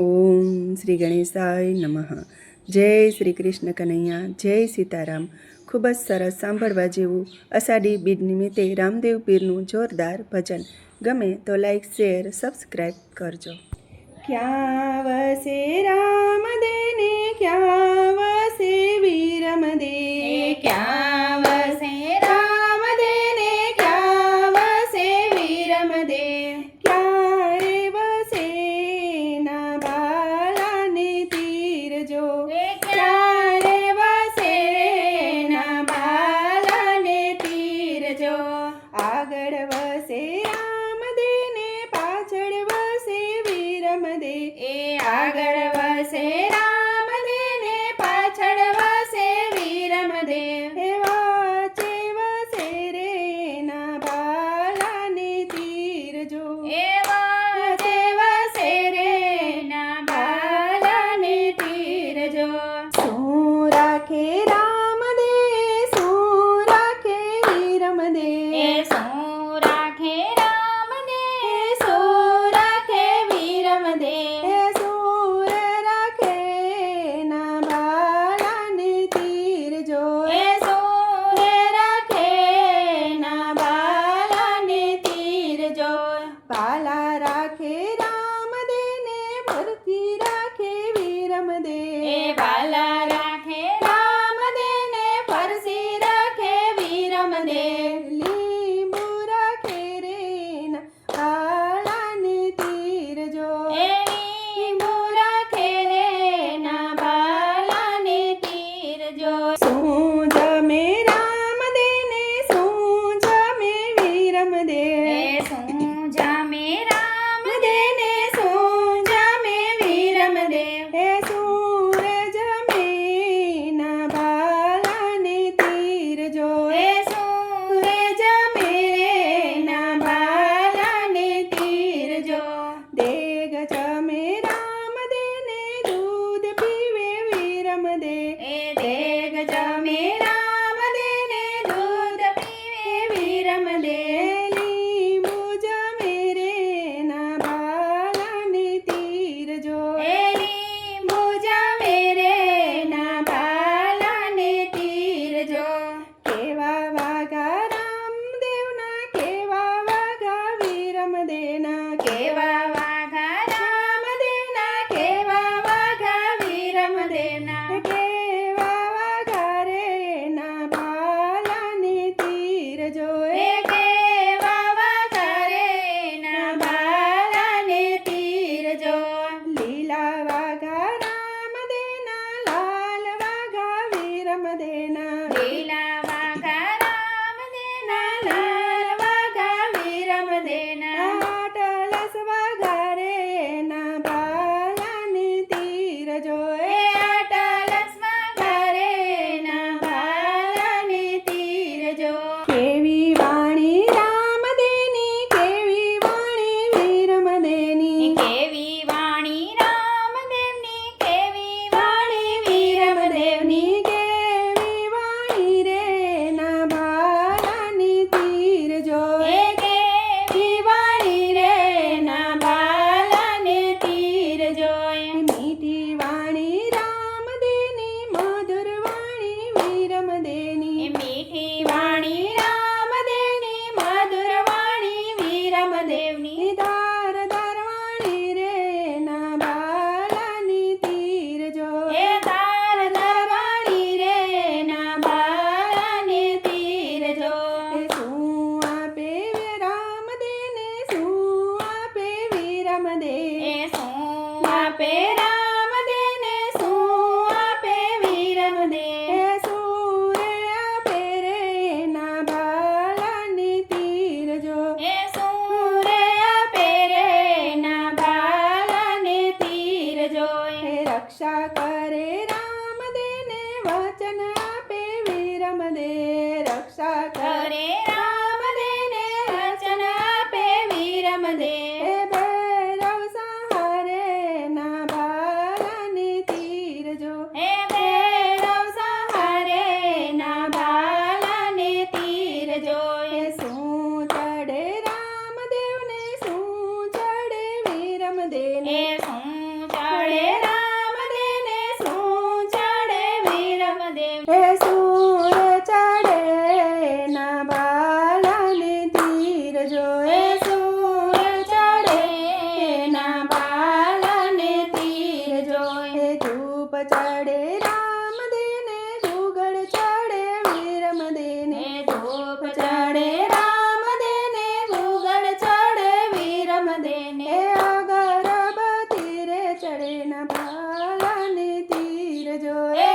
ઓમ શ્રી ગણેશાય નમઃ. જય શ્રી કૃષ્ણ કનૈયા, જય સીતારામ. ખૂબ જ સરસ સાંભળવા જેવું અષાઢી બીજ નિમિત્તે રામદેવ પીરનું જોરદાર ભજન. ગમે તો લાઈક શેર સબસ્ક્રાઈબ કરજો. ક્યાં વસે રામદેને, ક્યાં વસે વીરમદે? ક્યાં ಶ್ರೀರಾಮದೇನ રામ દે એ શું આપે રામ દે ને શું આપે વીરમ દે એ શું રે આપે રે ના ભાલાને તીર જો એ શું રે આપે રે ના ભાલાને તીર જો એ રક્ષા કરે રામ દે ને વચન આપે વીરમ દે દેને શું ચડે રામ દેને શું ચડે વીરમ દેવ હે સૂર ચડે ના બાલાને તીર જોએ beijo! Ei.